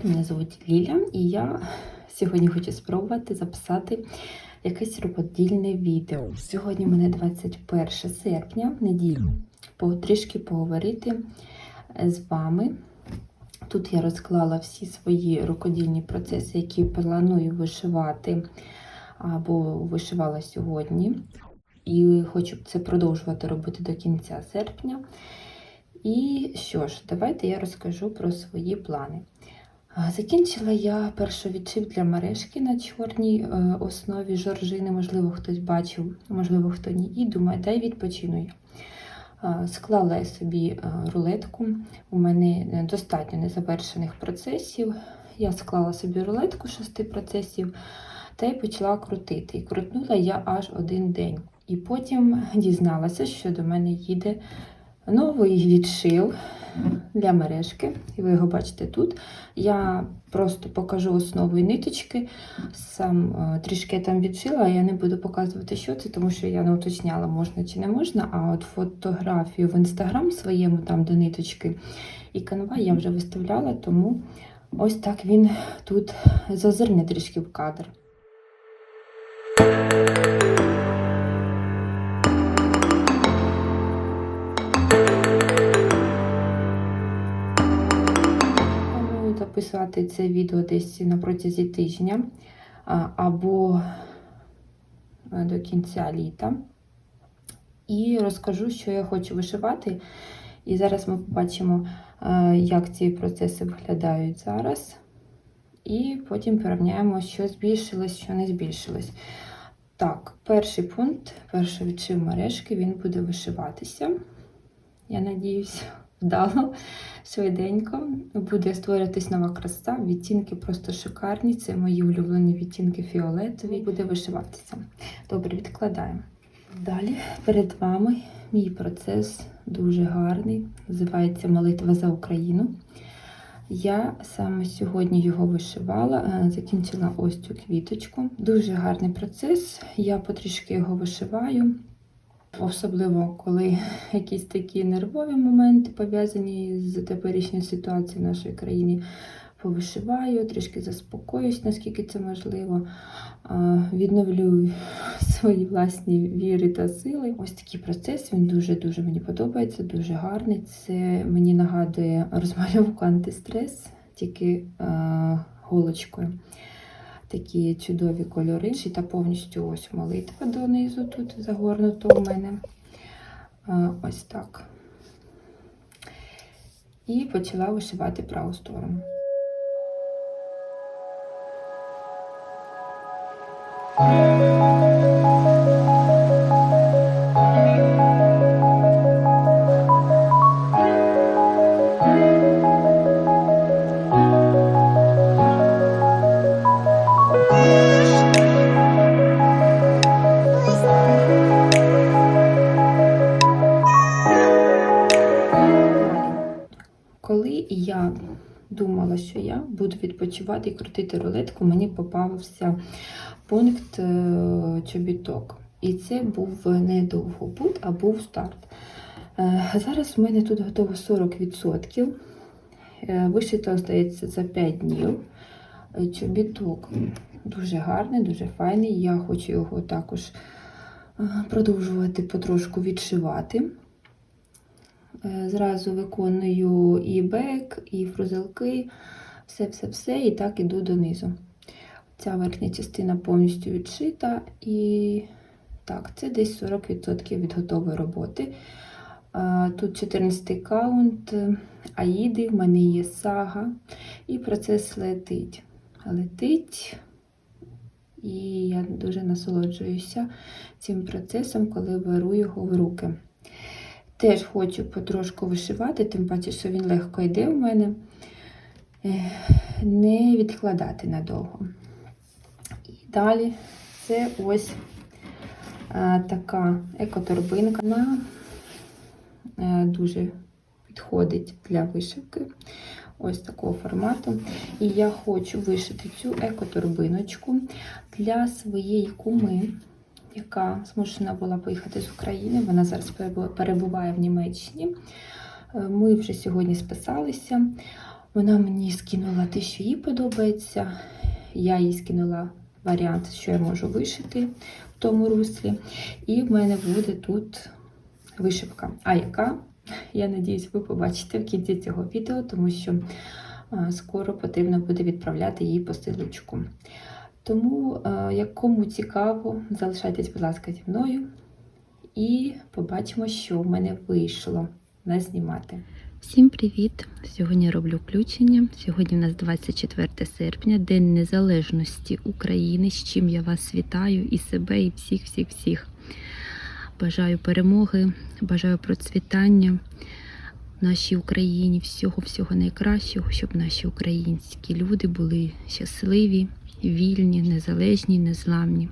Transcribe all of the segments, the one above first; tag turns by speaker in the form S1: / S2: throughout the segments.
S1: Привіт, мене звуть Ліля, і я сьогодні хочу спробувати записати якесь рукодільне відео. Сьогодні в мене 21 серпня, неділя, по трішки поговорити з вами. Тут я розклала всі свої рукодільні процеси, які планую вишивати або вишивала сьогодні. І хочу це продовжувати робити до кінця серпня. І що ж, давайте я розкажу про свої плани. Закінчила я перший відшив для мережки на чорній е, основі жоржини. Можливо, хтось бачив, можливо, хто ні. І думаю, дай відпочину я. Склала я собі е, рулетку. У мене достатньо незавершених процесів. Я склала собі рулетку шести процесів та й почала крутити. І крутнула я аж один день. І потім дізналася, що до мене їде новий відшив для мережки. І ви його бачите тут. Я просто покажу основу і ниточки. Сам е, трішки там відшила, я не буду показувати, що це, тому що я не уточняла, можна чи не можна. А от фотографію в інстаграм своєму, там де ниточки і канва, я вже виставляла, тому ось так він тут зазирне трішки в кадр. Записати це відео десь на протязі тижня або е, до кінця літа. І розкажу, що я хочу вишивати. І зараз ми побачимо, е, як ці процеси виглядають зараз. І потім порівняємо, що збільшилось, що не збільшилось. Так, перший пункт, перший відшив мережки, він буде вишиватися. Я надіюсь, вдало, швиденько. Буде створюватись нова краса. Відтінки просто шикарні. Це мої улюблені відтінки фіолетові. Буде вишиватися. Добре, відкладаємо. Далі перед вами мій процес дуже гарний. Називається Молитва за Україну. Я саме сьогодні його вишивала, е, закінчила ось цю квіточку. Дуже гарний процес. Я потрішки його вишиваю. Особливо, коли якісь такі нервові моменти пов'язані з теперішньою ситуацією в нашій країні, повишиваю, трішки заспокоюсь, наскільки це можливо. А, Відновлю свої власні віри та сили. Ось такий процес, він дуже-дуже мені подобається, дуже гарний. Це мені нагадує розмальовку антистрес, тільки голочкою. Такі чудові кольори. Та повністю ось молитва донизу тут загорнута у мене. Ось так. І почала вишивати праву сторону. Коли відпочивати і крутити рулетку, мені попався пункт е, чобіток. І це був не довгобуд, а був старт. Е, Зараз в мене тут готово 40%. Е, Вишито, здається, за 5 днів. Е, Чобіток дуже гарний, дуже файний. Я хочу його також продовжувати потрошку відшивати. Зразу виконую і бек, і фрузелки, все-все-все, і так іду донизу. Ця верхня частина повністю відшита, і так, це десь 40% від готової роботи. Тут 14 каунт, аїди, в мене є сага, і процес летить. Летить, і я дуже насолоджуюся цим процесом, коли беру його в руки. Теж хочу потрошку вишивати, тим паче, що він легко йде в мене. Е, Не відкладати надовго. І далі це ось е, така екоторбинка. Вона е, дуже підходить для вишивки. Ось такого формату. І я хочу вишити цю екоторбиночку для своєї куми яка змушена була поїхати з України. Вона зараз перебуває в Німеччині. Ми вже сьогодні списалися. Вона мені скинула те, що їй подобається. Я їй скинула варіант, що я можу вишити в тому руслі. І в мене буде тут вишивка. А яка? Я надіюсь, ви побачите в кінці цього відео, тому що скоро потрібно буде відправляти її посилочку. Тому, а, як кому цікаво, залишайтесь, будь ласка, зі мною. І побачимо, що в мене вийшло назнімати.
S2: Всім привіт! Сьогодні роблю включення. Сьогодні у нас 24 серпня, День Незалежності України, з чим я вас вітаю і себе, і всіх, всіх, всіх. Бажаю перемоги, бажаю процвітання нашій Україні, всього-всього найкращого, щоб наші українські люди були щасливі, вільні, незалежні, незламні.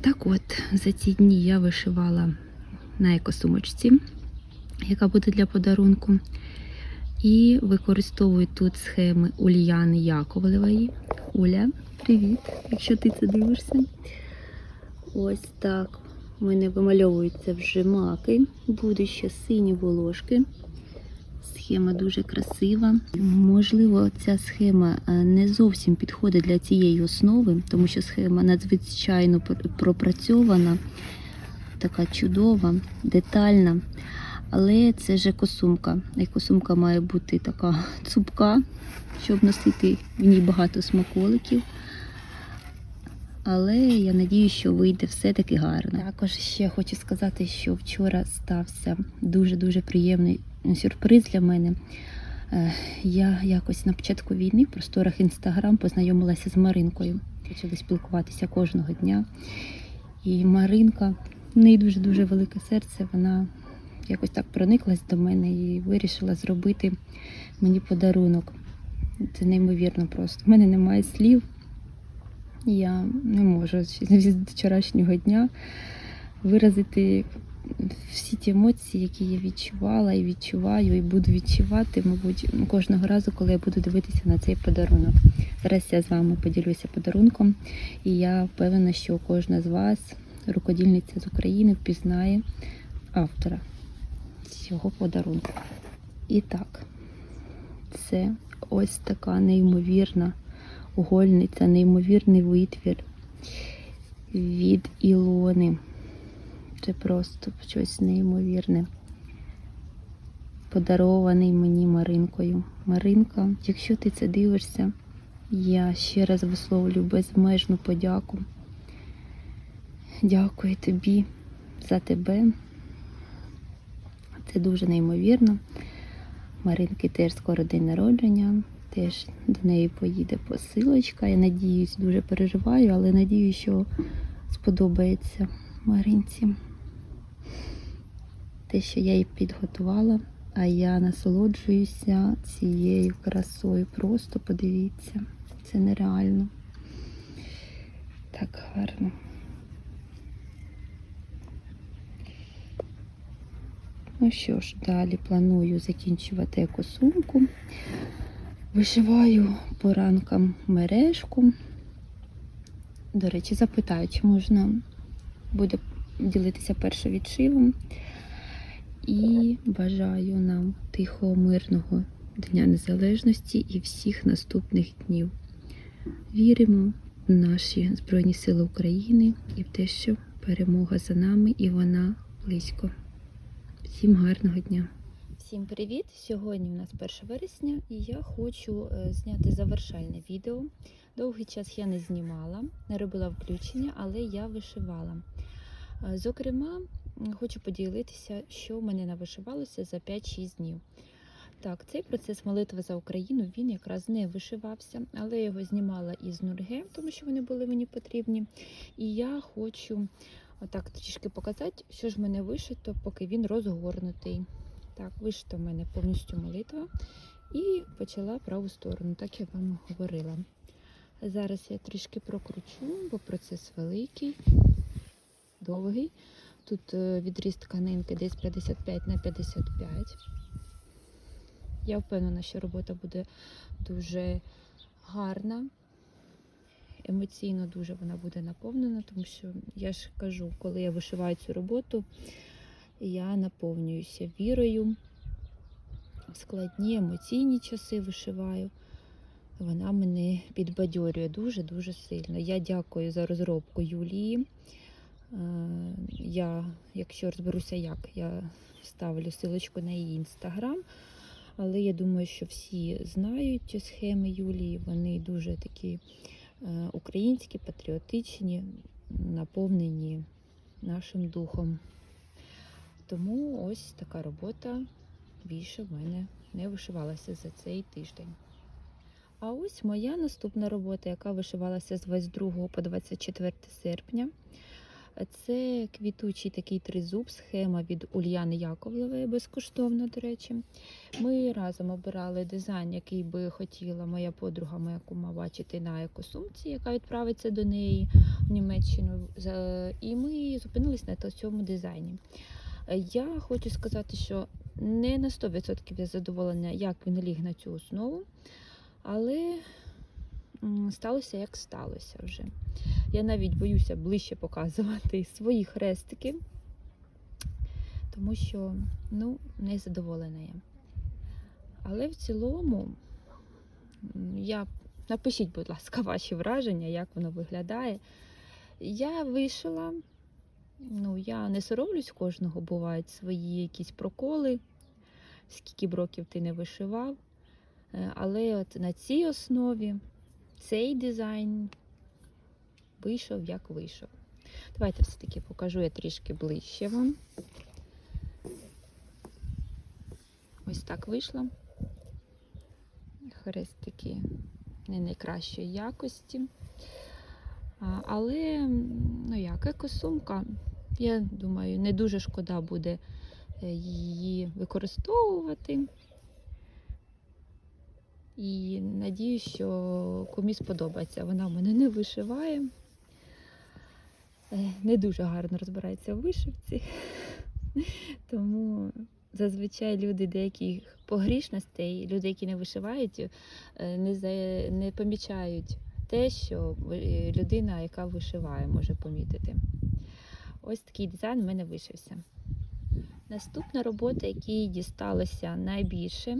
S2: Так от, за ці дні я вишивала на екосумочці яка буде для подарунку. І використовую тут схеми Ульяни Яковлевої. Уля, привіт, якщо ти це дивишся. Ось так. У мене вимальовуються вже маки. Будуть ще сині волошки. Схема дуже красива. Можливо, ця схема е, не зовсім підходить для цієї основи, тому що схема надзвичайно пропрацьована, така чудова, детальна. Але це ж екосумка. Екосумка має бути така цупка, щоб носити в ній багато смаколиків. Але я надію, що вийде все-таки гарно. Також ще хочу сказати, що вчора стався дуже-дуже приємний сюрприз для мене. Е, Я якось на початку війни в просторах інстаграм познайомилася з Маринкою. Почали спілкуватися кожного дня. І Маринка, в неї дуже-дуже велике серце. Вона якось так прониклась до мене і вирішила зробити мені подарунок. Це неймовірно просто. У мене немає слів. Я не можу з вчорашнього дня виразити всі ті емоції, які я відчувала і відчуваю, і буду відчувати, мабуть, кожного разу, коли я буду дивитися на цей подарунок. Зараз я з вами поділюся подарунком, і я впевнена, що кожна з вас, рукодільниця з України, впізнає автора цього подарунку. І так, це ось така неймовірна гольниця, неймовірний витвір від Ілони. Це просто щось неймовірне. Подарований мені Маринкою. Маринка, якщо ти це дивишся, я ще раз висловлю безмежну подяку. Дякую тобі за тебе. Це дуже неймовірно. Маринки теж скоро день народження, теж до неї поїде посилочка. Я надіюсь, дуже переживаю, але надіюсь, що сподобається Маринці. Те, що я їй підготувала, а я насолоджуюся цією красою. Просто подивіться, це нереально. Так гарно. Ну що ж, далі планую закінчувати екосумку. Вишиваю по ранкам мережку. До речі, запитаю, чи можна буде ділитися першим відшивом. І бажаю нам тихого, мирного Дня Незалежності і всіх наступних днів. Віримо в наші Збройні Сили України і в те, що перемога за нами і вона близько. Всім гарного дня! Всім привіт! Сьогодні у нас 1 вересня і я хочу е, зняти завершальне відео. Довгий час я не знімала, не робила включення, але я вишивала. Е, Зокрема, хочу поділитися, що в мене навишивалося за 5-6 днів. Так, цей процес молитви за Україну він якраз не вишивався, але я його знімала із нурге, тому що вони були мені потрібні. І я хочу отак трішки показати, що ж в мене вишито, поки він розгорнутий. Так, вишита в мене повністю молитва. І почала праву сторону, так я вам говорила. Зараз я трішки прокручу, бо процес великий, довгий. Тут е, відріз тканинки десь 55 на 55. Я впевнена, що робота буде дуже гарна. Емоційно дуже вона буде наповнена, тому що я ж кажу, коли я вишиваю цю роботу, я наповнююся вірою складні емоційні часи вишиваю. Вона мене підбадьорює дуже-дуже сильно. Я дякую за розробку Юлії. Е, Я, якщо розберуся, як, я вставлю силочку на її інстаграм. Але я думаю, що всі знають схеми Юлії. Вони дуже такі українські, патріотичні, наповнені нашим духом. Тому ось така робота більше в мене не вишивалася за цей тиждень. А ось моя наступна робота, яка вишивалася з 22 по 24 серпня. Це квітучий такий тризуб, схема від Ульяни Яковлевої, безкоштовно, до речі. Ми разом обирали дизайн, який би хотіла моя подруга, моя кума бачити на екосумці, яка відправиться до неї в Німеччину. І ми зупинились на цьому дизайні. Я хочу сказати, що не на 100% я задоволена, як він ліг на цю основу, але сталося як сталося вже. Я навіть боюся ближче показувати свої хрестики, тому що ну, не задоволена я. Але в цілому, я напишіть, будь ласка, ваші враження, як воно виглядає. Я вишила, ну, я не соромлюсь кожного, бувають свої якісь проколи, скільки б років ти не вишивав. Е, Але от на цій основі цей дизайн вийшов, як вийшов. Давайте все-таки покажу я трішки ближче вам. Ось так вийшло. Хрестики не найкращої якості. Але, ну як, екосумка, я думаю, не дуже шкода буде е, її використовувати. І надію, що комусь сподобається. Вона в мене не вишиває. Е, Не дуже гарно розбирається в вишивці. Тому зазвичай люди деяких погрішностей, люди, які не вишивають, е, не, за... не помічають те, що людина, яка вишиває, може помітити. Ось такий дизайн в мене вишився. Наступна робота, якій дісталося найбільше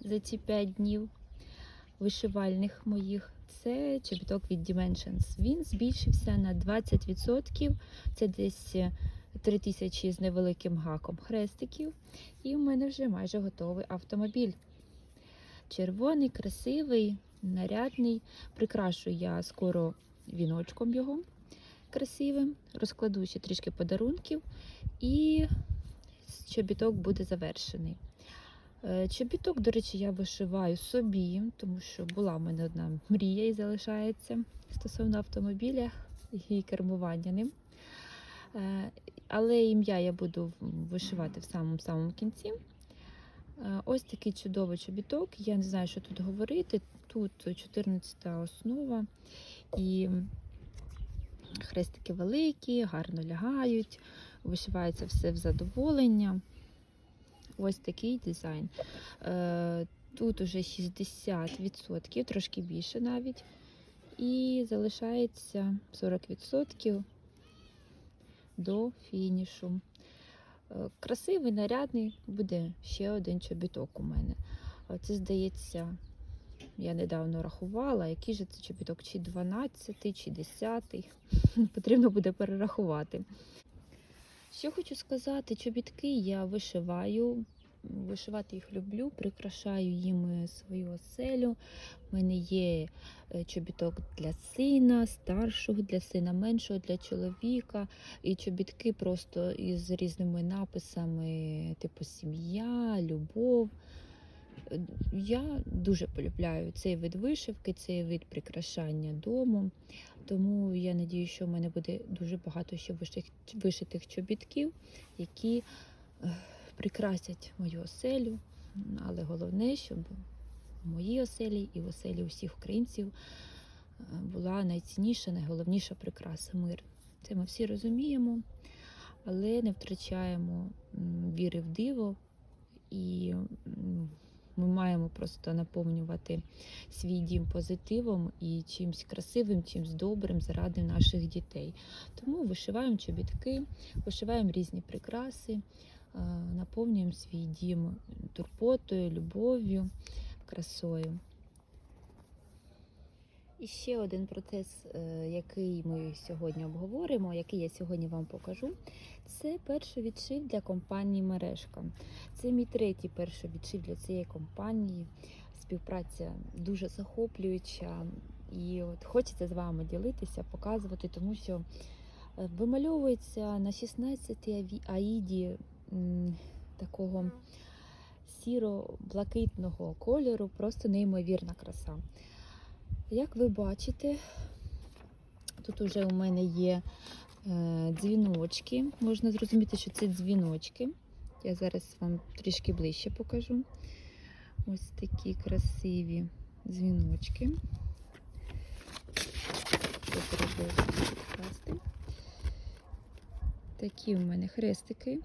S2: за ці 5 днів вишивальних моїх, це чобіток від Dimensions. Він збільшився на 20%. Це десь 3000 з невеликим гаком хрестиків. І в мене вже майже готовий автомобіль. Червоний, красивий, нарядний. Прикрашу я скоро віночком його красивим. Розкладу ще трішки подарунків, і чобіток буде завершений. Е, Чобіток, до речі, я вишиваю собі, тому що була в мене одна мрія і залишається стосовно автомобіля і кермування ним. Е, Але ім'я я буду вишивати в самому самому кінці. Е, Ось такий чудовий чобіток. Я не знаю, що тут говорити. Тут 14 основа і хрестики великі, гарно лягають, вишивається все в задоволення. Ось такий дизайн. Е, Тут уже 60%, трошки більше навіть. І залишається 40% до фінішу. Е, Красивий, нарядний, буде ще один чобіток у мене. Е, Це, здається, я недавно рахувала, який же це чобіток, чи 12, чи 10. Потрібно буде перерахувати. Що хочу сказати, чобітки я вишиваю. Вишивати їх люблю, прикрашаю їм свою оселю. У мене є е, чобіток для сина, старшого, для сина меншого, для чоловіка. І чобітки просто із різними написами, типу сім'я, любов. Е, Я дуже полюбляю цей вид вишивки, цей вид прикрашання дому. Тому я надію, що в мене буде дуже багато ще вишитих, чобітків, які е, прикрасять мою оселю. Але головне, щоб в моїй оселі і в оселі усіх українців е, була найцінніша, найголовніша прикраса мир. Це ми всі розуміємо, але не втрачаємо віри в диво і ми маємо просто наповнювати свій дім позитивом і чимось красивим, чимось добрим заради наших дітей. Тому вишиваємо чобітки, вишиваємо різні прикраси. наповнюємо свій дім турботою, любов'ю, красою. І ще один процес, е, який ми сьогодні обговоримо, який я сьогодні вам покажу, це перший відшив для компанії Мережка. Це мій третій перший відшив для цієї компанії. Співпраця дуже захоплююча. І от хочеться з вами ділитися, показувати, тому що е, вимальовується на 16 аїді такого сіро-блакитного кольору, просто неймовірна краса. Як ви бачите, тут уже у мене є е, дзвіночки. Можна зрозуміти, що це дзвіночки. Я зараз вам трішки ближче покажу. Ось такі красиві дзвіночки. Такі у мене хрестики.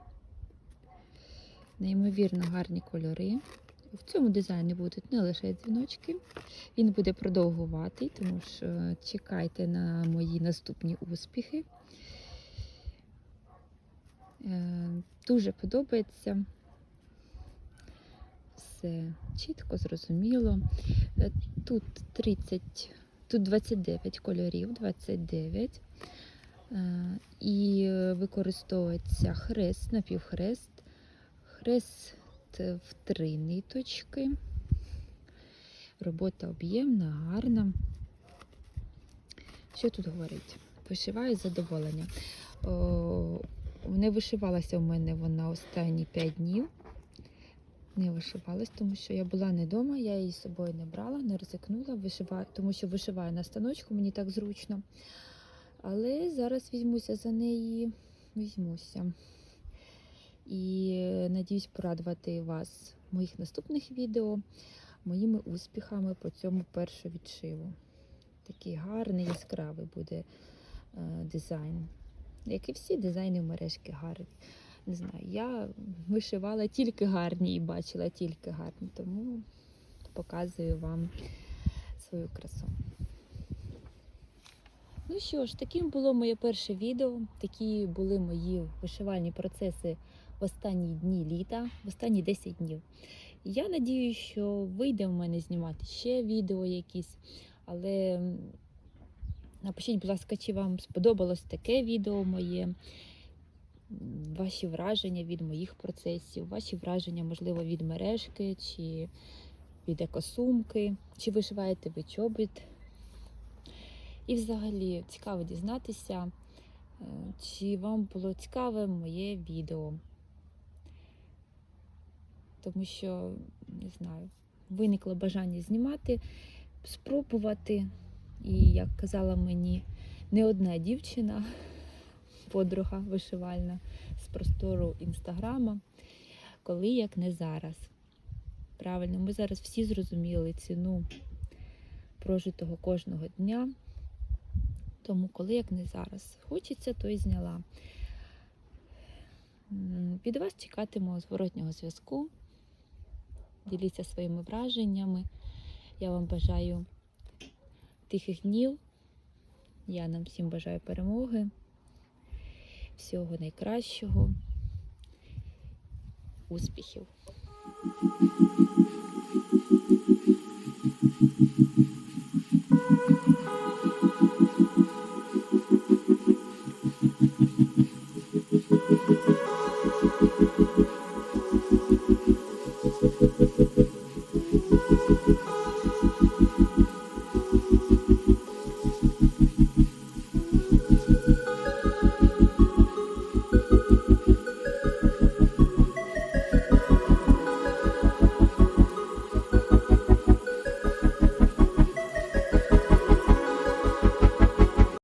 S2: Неймовірно гарні кольори. В цьому дизайні будуть не лише дзвіночки, він буде продовгуватий, тому що чекайте на мої наступні успіхи. Е, Дуже подобається. Все чітко, зрозуміло. Е, Тут 30, тут 29 кольорів, 29. Е, І використовується хрест, напівхрест, хрест в три ниточки. Робота об'ємна, гарна. Що тут говорить? Вишиваю задоволення. О, не вишивалася у мене вона останні 5 днів. Не вишивалась, тому що я була не вдома, я її з собою не брала, не ризикнула, вишиваю, тому що вишиваю на станочку, мені так зручно. Але зараз візьмуся за неї, візьмуся. І надіюсь порадувати вас в моїх наступних відео моїми успіхами по цьому першому відшиву. Такий гарний, яскравий буде е, дизайн. Як і всі дизайни в мережки гарні. Не знаю, я вишивала тільки гарні і бачила тільки гарні, тому показую вам свою красу. Ну що ж, таким було моє перше відео. Такі були мої вишивальні процеси в останні дні літа, в останні 10 днів. Я надію, що вийде в мене знімати ще відео якісь, але напишіть, будь ласка, чи вам сподобалось таке відео моє, ваші враження від моїх процесів, ваші враження, можливо, від мережки, чи від екосумки, чи вишиваєте ви чобіт. І взагалі цікаво дізнатися, е, чи вам було цікаве моє відео. Тому що, не знаю, виникло бажання знімати, спробувати. І, як казала мені не одна дівчина, подруга вишивальна з простору інстаграма, коли як не зараз. Правильно, ми зараз всі зрозуміли ціну прожитого кожного дня. Тому, коли як не зараз. Хочеться, то і зняла. Від вас чекатиму зворотнього зв'язку. Діліться своїми враженнями. Я вам бажаю тихих днів. Я нам всім бажаю перемоги, всього найкращого, успіхів.